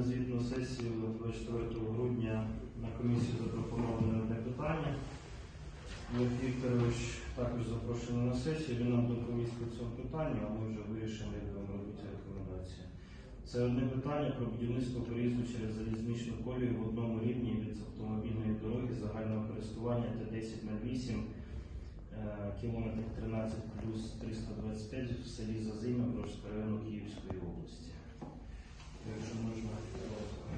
на звітну сесію 24 грудня на комісію запропоновано одне питання. Олег Вікторович також запрошений на сесію. Він нам доповість по цьому питанню, а ми вже вирішили вам робити рекомендації. Це одне питання про будівництво проїзду через залізничну колію в одному рівні від автомобільної дороги загального користування Т10 на 8 кілометр 13 плюс 325 в селі Бродського району Київської області. Якщо можна,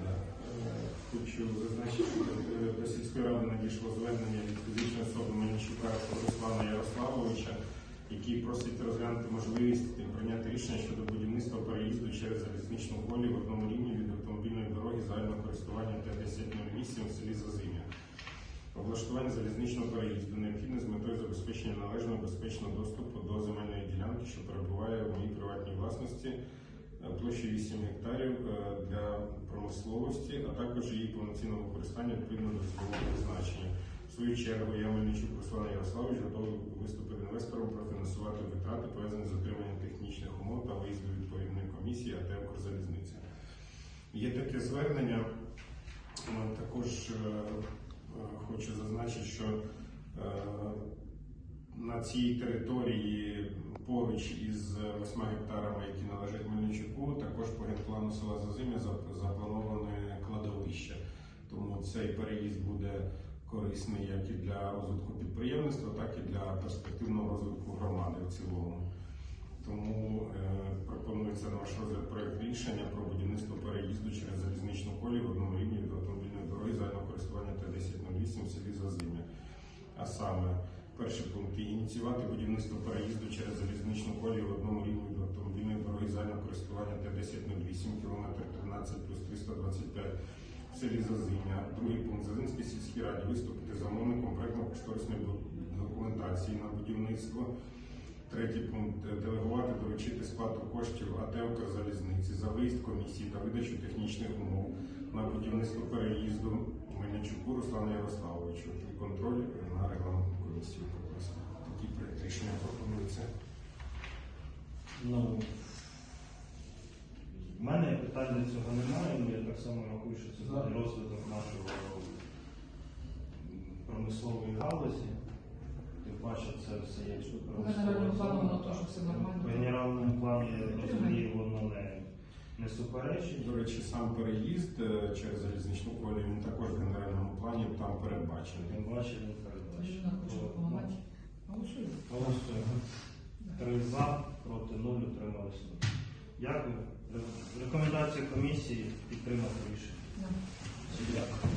Е, Хочу зазначити, е, до сільської ради надійшло звернення від фізичної особи Мельничука Руслана Ярославовича, який просить розглянути можливість прийняти рішення щодо будівництва переїзду через залізничну колію в одному рівні від автомобільної дороги загального користування Т-1008 в селі Зазим'я. Облаштування залізничного переїзду необхідне з метою забезпечення належного безпечного доступу до земельної ділянки, що перебуває у моїй приватній власності е, площею 8 гектарів е, для промисловості, а також її повноцінного використання відповідно до свого призначення. В свою чергу я Мельничук Руслан Ярославович готовий виступити інвестором профінансувати витрати, пов'язані з отриманням технічних умов та виїзду відповідної комісії АТ «Укрзалізниця». Є таке звернення. Е, Також хочу зазначити, що на цій території поруч із 8 гектарами, які належать Мельничуку, також по генплану села Зазим'я зап- заплановане кладовище. Тому цей переїзд буде корисний як і для розвитку підприємництва, так і для перспективного розвитку громади в цілому. Тому е, пропонується на ваш розгляд проект рішення про будівництво переїзду через залізничну колію в одному рівні до автомобільної дороги загального користування Т-1008 в селі Зазим'я. А саме, перший пункт ініціювати будівництво переїзду через залізничну колію в одному рівні до автомобільної дороги загального користування Т-1008 км 13 плюс 325 в селі Зазим'я. Другий пункт Зазимській сільській раді виступити замовником проектно-кошторисної документації на будівництво. Третій пункт е, делегувати доручити сплату коштів АТ «Укрзалізниці за виїзд комісії та видачу технічних умов на будівництво переїзду Мельничуку Руслану Ярославовичу і контроль на регламентну комісію. Такі рішення пропонуються. Ну, питань до цього немає, ну я так само рахую, що це буде розвиток нашого промислової галузі. Тим паче це все є генеральному плану воно теж все нормально. По генеральному плану, я розумію, воно не, не суперечить. До речі, сам переїзд е, через залізничну колію він також в генеральному плані там передбачений. Тим паче не передбачить. Хоче допомагати. Голосуємо. Голосуємо. Три за, проти нуль, утримались нуль. Дякую. Рекомендація комісії підтримати рішення. Дякую.